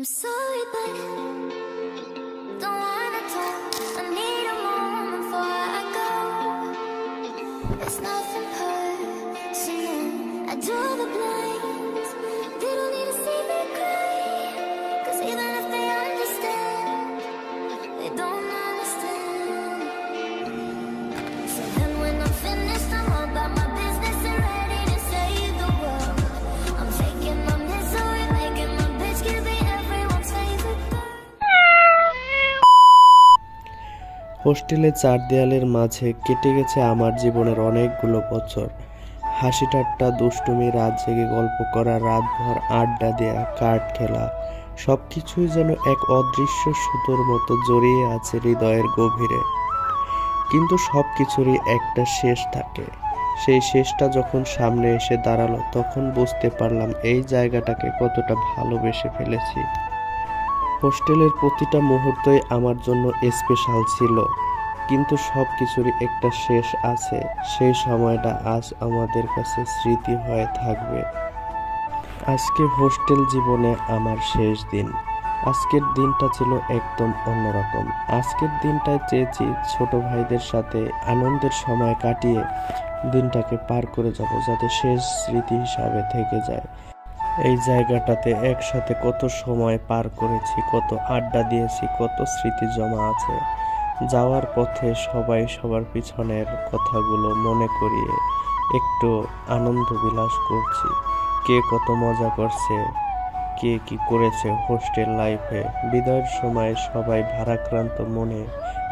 I'm sorry, but don't wanna talk. হোস্টেলে চার দেয়ালের মাঝে কেটে গেছে আমার জীবনের অনেকগুলো বছর। হাসি ঠাট্টা, দুষ্টুমি, রাত জেগে গল্প করা, রাতভর আড্ডা দেয়া, কার্ড খেলা সব কিছুই যেন এক অদৃশ্য সুতোর মতো জড়িয়ে আছে হৃদয়ের গভীরে। কিন্তু সব কিছুরই একটা শেষ থাকে। সেই শেষটা যখন সামনে এসে দাঁড়াল, তখন বুঝতে পারলাম এই জায়গাটাকে কতটা ভালোবেসে ফেলেছি। হোস্টেলের প্রতিটা মুহূর্তই আমার জন্য স্পেশাল ছিল। কিন্তু সব কিছুরই একটা শেষ আছে। সেই সময়টা আজ আমাদের কাছে স্মৃতি হয়ে থাকবে। আজকে হোস্টেল জীবনে আমার শেষ দিন। আজকের দিনটা ছিল একদম অন্যরকম। আজকের দিনটায় চেয়েছি ছোট ভাইদের সাথে আনন্দের সময় কাটিয়ে দিনটাকে পার করে যাব যাতে শেষ স্মৃতি হিসাবে থেকে যায়। এই জায়গাটাতে একসাথে কত সময় পার করেছি, কত আড্ডা দিয়েছি, কত স্মৃতি জমা আছে। যাওয়ার পথে সবাই সবার পিছনের কথাগুলো মনে করিয়ে একটু আনন্দ বিলাস করছি। কে কত মজা করছে, কে কি করেছে হোস্টেল লাইফে। বিদায়ের সময় সবাই ভারাক্রান্ত মনে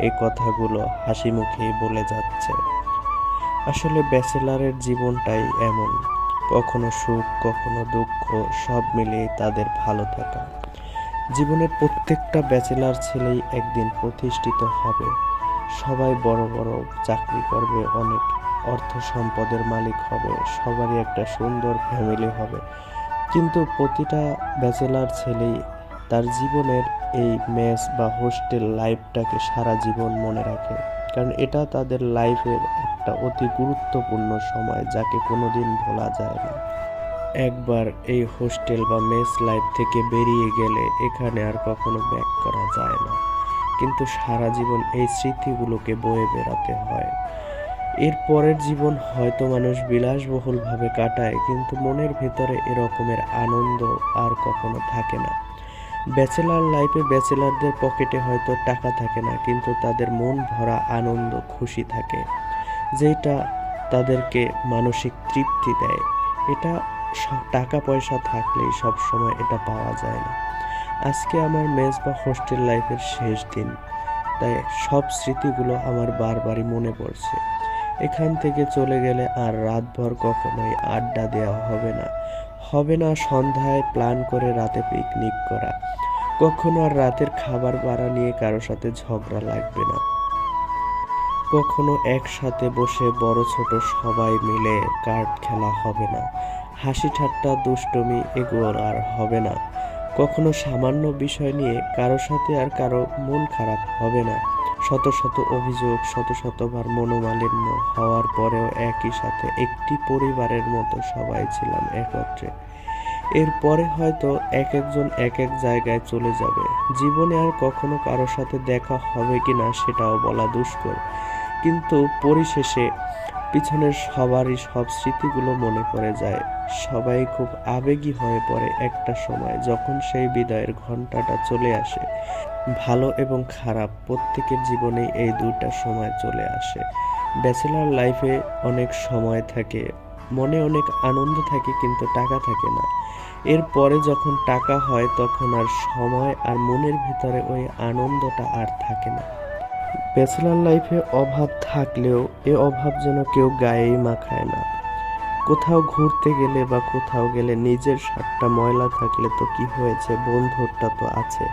এই কথাগুলো হাসি মুখেই বলে যাচ্ছে। আসলে ব্যাচেলারের জীবনটাই এমন। কখনো সুখ, কখনো দুঃখ, সব মিলিয়ে তাদের ভালো থাকা। জীবনের প্রত্যেকটা ব্যাচেলার ছেলেই একদিন প্রতিষ্ঠিত হবে। সবাই বড় বড় চাকরি করবে, অনেক অর্থ সম্পদের মালিক হবে, সবারই একটা সুন্দর ফ্যামিলি হবে। কিন্তু প্রতিটা ব্যাচেলার ছেলেই তার জীবনের এই মেস বা হোস্টেল লাইফটাকে সারা জীবন মনে রাখে। কারণ এটা তাদের লাইফের একটা অতি গুরুত্বপূর্ণ সময় যাকে কোনোদিন ভোলা যায় না। একবার এই হোস্টেল বা মেস লাইফ থেকে বেরিয়ে গেলে এখানে আর কখনো ব্যাক করা যায় না। কিন্তু সারা জীবন এই স্মৃতিগুলোকে বয়ে বেড়াতে হয়। এর পরের জীবন হয়তো মানুষ বিলাসবহুলভাবে কাটায়, কিন্তু মনের ভেতরে এরকমের আনন্দ আর কখনো থাকে না। ব্যাচেলার লাইফে ব্যাচেলারদের পকেটে হয়তো টাকা থাকে না, কিন্তু তাদের মন ভরা আনন্দ, খুশি থাকে যেটা তাদেরকে মানসিক তৃপ্তি দেয়। এটা টাকা পয়সা থাকলেই সব সময় এটা পাওয়া যায় না। আজকে আমার মেজ বা হোস্টেল লাইফের শেষ দিন, তাই সব স্মৃতিগুলো আমার বারবারই মনে পড়ছে। এখান থেকে চলে গেলে আর রাতভর কখনোই আড্ডা দেওয়া হবে না। হবে না সন্ধ্যায় প্ল্যান করে রাতে পিকনিক করা। কখনো আর রাতের খাবার বাড়া নিয়ে কারও সাথে ঝগড়া লাগবে না। কখনো একসাথে বসে বড় ছোট সবাই মিলে কার্ড খেলা হবে না। হাসি ঠাট্টা, দুষ্টমি এগুলো আর হবে না। কখনো সামান্য বিষয় নিয়ে কারও সাথে আর কারও মন খারাপ হবে না। শত শত অভিযোগ, শত শতবার মনোমালিন্য হওয়ার পরেও একই সাথে একটি পরিবারের মতো সবাই ছিলাম একত্রে। এরপরে হয়তো এক একজন এক এক জায়গায় চলে যাবে। জীবনে আর কখনো কারও সাথে দেখা হবে কিনা সেটাও বলা দুষ্কর। কিন্তু পরিশেষে পিছনের সবারই সব স্মৃতিগুলো মনে পড়ে যায়। সবাই খুব আবেগী হয়ে পড়ে একটা সময় যখন সেই বিদায়ের ঘন্টাটা চলে আসে। ভালো এবং খারাপ প্রত্যেকের জীবনেই এই দুইটা সময় চলে আসে। ব্যাচেলার লাইফে অনেক সময় থাকে। মনে অনেক আনন্দ থাকে কিন্তু টাকা থাকে না। এরপরে যখন টাকা হয় তখন আর সময় আর মনের ভিতরে ওই আনন্দটা আর থাকে না। ব্যাচেলার লাইফে অভাব থাকলেও এ অভাব যেন কেউ গায়েই মাখায় না। কোথাও ঘুরতে গেলে বা কোথাও গেলে নিজের শার্টটা ময়লা থাকলে তো কি হয়েছে, বন্ধুরটা তো আছে।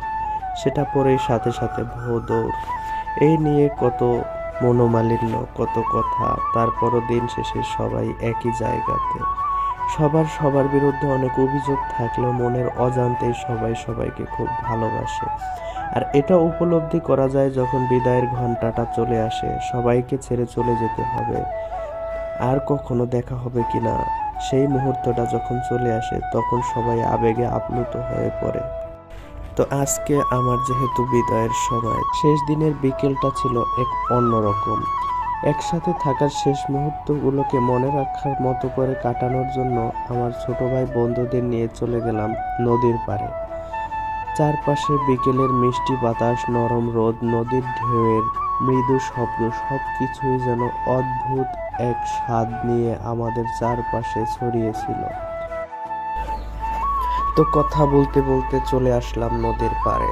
সেটা পরেই সাথে সাথে ভো এই নিয়ে কত মনোমালিন্য, কত কথা, তারপরও দিন শেষে সবাই একই জায়গাতে। সবার সবার বিরুদ্ধে অনেক অভিযোগ থাকলেও মনের অজান্তেই সবাই সবাইকে খুব ভালোবাসে। আর এটা উপলব্ধি করা যায় যখন বিদায়ের ঘন্টাটা চলে আসে, সবাইকে ছেড়ে চলে যেতে হবে। আর কখনো দেখা হবে কিনা, সেই মুহূর্তটা যখন চলে আসে, তখন সবাই আবেগে আপ্লুত হয়ে পড়ে। তো আজকে আমার যেহেতু বিদায়ের সময়, শেষ দিনের বিকেলটা ছিল এক অন্যরকম। একসাথে থাকার শেষ মুহূর্তগুলোকে মনে রাখার মতো করে কাটানোর জন্য আমার ছোট ভাই বন্ধুদের নিয়ে চলে গেলাম নদীর পাড়ে। চারপাশে বিকেলের মিষ্টি বাতাস, নরম রোদ, নদীর ঢেউয়ের মৃদু শব্দ সব কিছুই যেন অদ্ভুত এক স্বাদ নিয়ে আমাদের চারপাশে ছড়িয়েছিল তো কথা বলতে বলতে চলে আসলাম নদীর পাড়ে।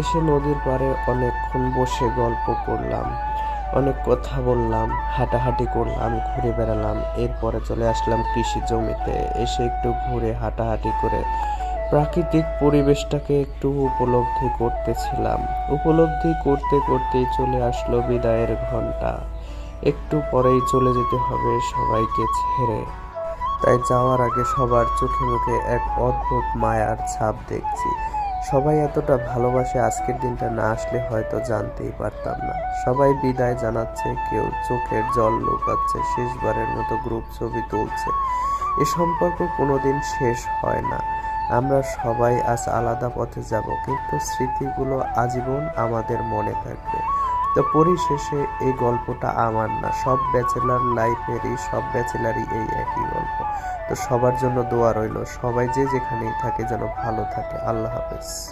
এসে নদীর পাড়ে অনেকক্ষণ বসে গল্প করলাম, অনেক কথা বললাম, হাঁটাহাঁটি করলাম, ঘুরে বেড়ালাম, এরপরে চলে আসলাম কৃষি জমিতে। এসে একটু ঘুরে হাঁটাহাঁটি করে প্রাকৃতিক পরিবেশটাকে একটু উপলব্ধি করতেছিলাম। উপলব্ধি করতে করতেই চলে আসলো বিদায়ের ঘণ্টা একটু পরেই চলে যেতে হবে সবাইকে ছেড়ে। তাই যাওয়ার আগে সবার চোখে মুখে এক অদ্ভুত মায়ার ছাপ দেখছি। সবাই এতটা ভালোবাসে আজকের দিনটা না আসলে হয়তো জানতেই পারতাম না। সবাই বিদায় জানাচ্ছে, কেউ চোখের জল লুকাচ্ছে, শেষবারের মতো গ্রুপ ছবি তুলছে। এ সম্পর্ক কোনোদিন শেষ হয় না। আমরা সবাই আজ আলাদা পথে যাব, কিন্তু স্মৃতিগুলো আজীবন আমাদের মনে থাকবে। তো পরিশেষে এই গল্পটা আমার না। সব ব্যাচেলার লাইফেরই, সব ব্যাচেলারই এই একই গল্প। তো সবার জন্য দোয়া রইল। সবাই যে যেখানেই থাকে যেন ভালো থাকে। আল্লাহ হাফেজ।